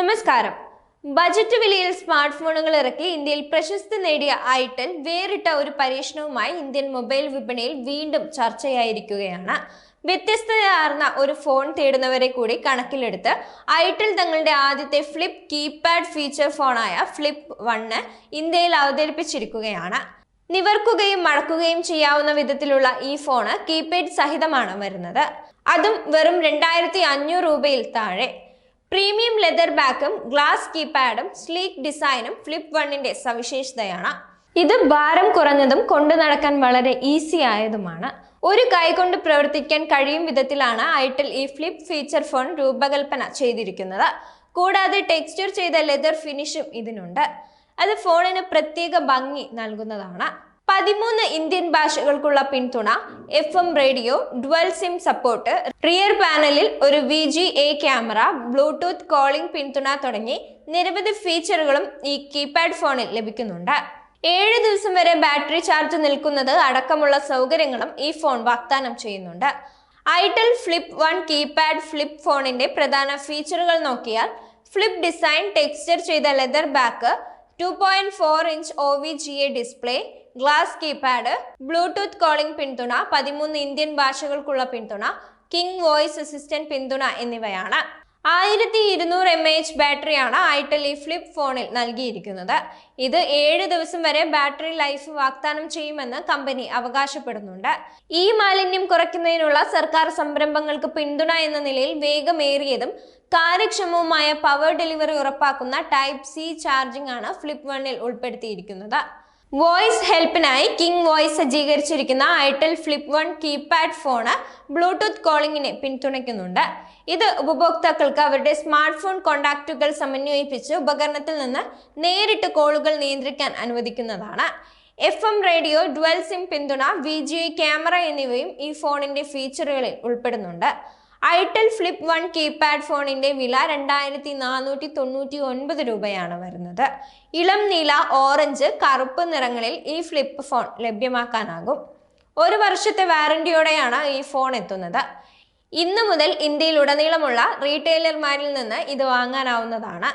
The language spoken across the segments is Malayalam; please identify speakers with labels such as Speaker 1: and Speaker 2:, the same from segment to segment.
Speaker 1: നമസ്കാരം. ബജറ്റ് വിലയിൽ സ്മാർട്ട് ഫോണുകൾ ഇറക്കി ഇന്ത്യയിൽ പ്രശസ്തി നേടിയ ഐടെൽ വേറിട്ട ഒരു പരീക്ഷണവുമായി ഇന്ത്യൻ മൊബൈൽ വിപണിയിൽ വീണ്ടും ചർച്ചയായിരിക്കുകയാണ്. വ്യത്യസ്തതയാർന്ന ഒരു ഫോൺ തേടുന്നവരെ കൂടി കണക്കിലെടുത്ത് ഐടെൽ തങ്ങളുടെ ആദ്യത്തെ ഫ്ലിപ്പ് കീപാഡ് ഫീച്ചർ ഫോണായ ഫ്ലിപ്പ് വണ്ണ് ഇന്ത്യയിൽ അവതരിപ്പിച്ചിരിക്കുകയാണ്. നിവർക്കുകയും മടക്കുകയും ചെയ്യാവുന്ന വിധത്തിലുള്ള ഈ ഫോണ് കീപാഡ് സഹിതമാണ് വരുന്നത്. അതും വെറും രണ്ടായിരത്തി അഞ്ഞൂറ് രൂപയിൽ താഴെ. പ്രീമിയം ലെതർ ബാക്കും ഗ്ലാസ് കീപാഡും സ്ലീക്ക് ഡിസൈനും ഫ്ലിപ്പ് വണ്ണിന്റെ സവിശേഷതയാണ്. ഇത് ഭാരം കുറഞ്ഞതും കൊണ്ടു നടക്കാൻ വളരെ ഈസി ആയതുമാണ്. ഒരു കൈ കൊണ്ട് പ്രവർത്തിക്കാൻ കഴിയും വിധത്തിലാണ് ഐറ്റൽ ഈ ഫ്ലിപ്പ് ഫീച്ചർ ഫോൺ രൂപകൽപ്പന ചെയ്തിരിക്കുന്നത്. കൂടാതെ ടെക്സ്ചർ ചെയ്ത ലെതർ ഫിനിഷും ഇതിനുണ്ട്. അത് ഫോണിന് പ്രത്യേക ഭംഗി നൽകുന്നതാണ്. പതിമൂന്ന് ഇന്ത്യൻ ഭാഷകൾക്കുള്ള പിന്തുണ F M radio dual SIM support rear പാനലിൽ ഒരു V G A camera bluetooth calling പിന്തുണ തുടങ്ങി നിരവധി ഫീച്ചറുകളും ഈ കീപാഡ് ഫോണിൽ ലഭിക്കുന്നുണ്ട്. ഏഴ് ദിവസം വരെ ബാറ്ററി ചാർജ് നിൽക്കുന്നത് അടക്കമുള്ള സൗകര്യങ്ങളും ഈ ഫോൺ വാഗ്ദാനം ചെയ്യുന്നുണ്ട്. Itel flip one keypad flip ഫോണിന്റെ പ്രധാന ഫീച്ചറുകൾ നോക്കിയാൽ ഫ്ലിപ്പ് ഡിസൈൻ ടെക്സ്ചർ ചെയ്ത leather back two point four inch O V G A display glass keypad bluetooth calling പിന്തുണ പതിമൂന്ന് ഇന്ത്യൻ ഭാഷകൾക്കുള്ള പിന്തുണ കിങ് വോയിസ് അസിസ്റ്റന്റ് പിന്തുണ എന്നിവയാണ്. ആയിരത്തി ഇരുന്നൂറ് എം എച്ച് ബാറ്ററിയാണ് ഐട്ടൽ ഈ ഫ്ലിപ്പ് ഫോണിൽ നൽകിയിരിക്കുന്നത്. ഇത് ഏഴ് ദിവസം വരെ ബാറ്ററി ലൈഫ് വാഗ്ദാനം ചെയ്യുമെന്ന് കമ്പനി അവകാശപ്പെടുന്നുണ്ട്. ഈ മാലിന്യം കുറയ്ക്കുന്നതിനുള്ള സർക്കാർ സംരംഭങ്ങൾക്ക് പിന്തുണ എന്ന നിലയിൽ വേഗമേറിയതും കാര്യക്ഷമവുമായ പവർ ഡെലിവറി ഉറപ്പാക്കുന്ന ടൈപ്പ് സി ചാർജിംഗ് ആണ് ഫ്ലിപ്പ് വണ്ണിൽ ഉൾപ്പെടുത്തിയിരിക്കുന്നത്. വോയിസ് ഹെൽപ്പിനായി king voice സജ്ജീകരിച്ചിരിക്കുന്ന itel flip one keypad phone bluetooth കോളിംഗിനെ പിന്തുണയ്ക്കുന്നുണ്ട്. ഇത് ഉപഭോക്താക്കൾക്ക് അവരുടെ സ്മാർട്ട് ഫോൺ കോണ്ടാക്റ്റുകൾ സമന്വയിപ്പിച്ച് ഉപകരണത്തിൽ നിന്ന് നേരിട്ട് കോളുകൾ നിയന്ത്രിക്കാൻ അനുവദിക്കുന്നതാണ്. F M radio dual SIM പിന്തുണ വി ജി ക്യാമറ എന്നിവയും ഈ ഫോണിന്റെ ഫീച്ചറുകളിൽ ഉൾപ്പെടുന്നുണ്ട്. ഐറ്റൽ ഫ്ലിപ്പ് വൺ കീപാഡ് ഫോണിന്റെ വില രണ്ടായിരത്തി നാനൂറ്റി തൊണ്ണൂറ്റി ഒൻപത് രൂപയാണ് വരുന്നത്. ഇളം നീല ഓറഞ്ച് കറുപ്പ് നിറങ്ങളിൽ ഈ ഫ്ലിപ്പ് ഫോൺ ലഭ്യമാക്കാനാകും. ഒരു വർഷത്തെ വാറണ്ടിയോടെയാണ് ഈ ഫോൺ എത്തുന്നത്. ഇന്ന് മുതൽ ഇന്ത്യയിലുടനീളമുള്ള റീറ്റെയിലർമാരിൽ നിന്ന് ഇത് വാങ്ങാനാവുന്നതാണ്.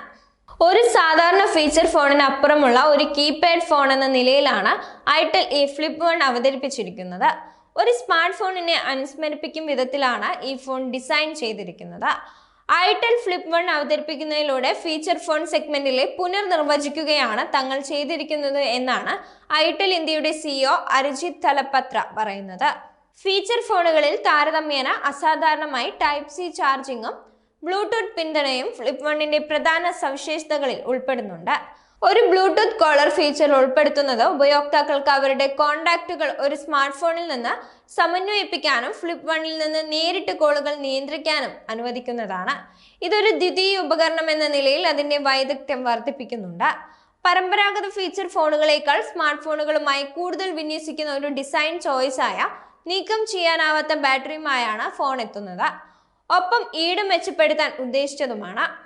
Speaker 1: ഒരു സാധാരണ ഫീച്ചർ ഫോണിന് അപ്പുറമുള്ള ഒരു കീപാഡ് ഫോൺ എന്ന നിലയിലാണ് ഐടെൽ ഈ ഫ്ലിപ്പ് വൺ അവതരിപ്പിച്ചിരിക്കുന്നത്. ഒരു സ്മാർട്ട് ഫോണിനെ അനുസ്മരിപ്പിക്കും വിധത്തിലാണ് ഈ ഫോൺ ഡിസൈൻ ചെയ്തിരിക്കുന്നത്. ഐടെൽ ഫ്ലിപ്പ് വൺ അവതരിപ്പിക്കുന്നതിലൂടെ ഫീച്ചർ ഫോൺ സെഗ്മെന്റിലെ പുനർനിർവചിക്കുകയാണ് തങ്ങൾ ചെയ്തിരിക്കുന്നത് എന്നാണ് ഐടെൽ ഇന്ത്യയുടെ സിഇഒ അരിജിത് തലപത്ര പറയുന്നത്. ഫീച്ചർ ഫോണുകളിൽ താരതമ്യേന അസാധാരണമായി ടൈപ്പ് സി ചാർജിങ്ങും ബ്ലൂടൂത്ത് പിന്തുണയും ഫ്ലിപ്പ് വണ്ണിന്റെ പ്രധാന സവിശേഷതകളിൽ ഉൾപ്പെടുന്നുണ്ട്. ഒരു ബ്ലൂടൂത്ത് കോളർ ഫീച്ചർ ഉൾപ്പെടുത്തുന്നത് ഉപയോക്താക്കൾക്ക് അവരുടെ കോണ്ടാക്റ്റുകൾ ഒരു സ്മാർട്ട് ഫോണിൽ നിന്ന് സമന്വയിപ്പിക്കാനും ഫ്ലിപ്പ് വണ്ണിൽ നിന്ന് നേരിട്ട് കോളുകൾ നിയന്ത്രിക്കാനും അനുവദിക്കുന്നതാണ്. ഇതൊരു ദ്വിതീയ ഉപകരണം എന്ന നിലയിൽ അതിന്റെ വൈദഗ്ധ്യം വർദ്ധിപ്പിക്കുന്നുണ്ട്. പരമ്പരാഗത ഫീച്ചർ ഫോണുകളേക്കാൾ സ്മാർട്ട് ഫോണുകളുമായി കൂടുതൽ വിന്യസിക്കുന്ന ഒരു ഡിസൈൻ ചോയ്സായ നീക്കം ചെയ്യാനാവാത്ത ബാറ്ററിയുമായാണ് ഫോൺ എത്തുന്നത്. ഒപ്പം ഈട് മെച്ചപ്പെടുത്താൻ ഉദ്ദേശിച്ചതുമാണ്.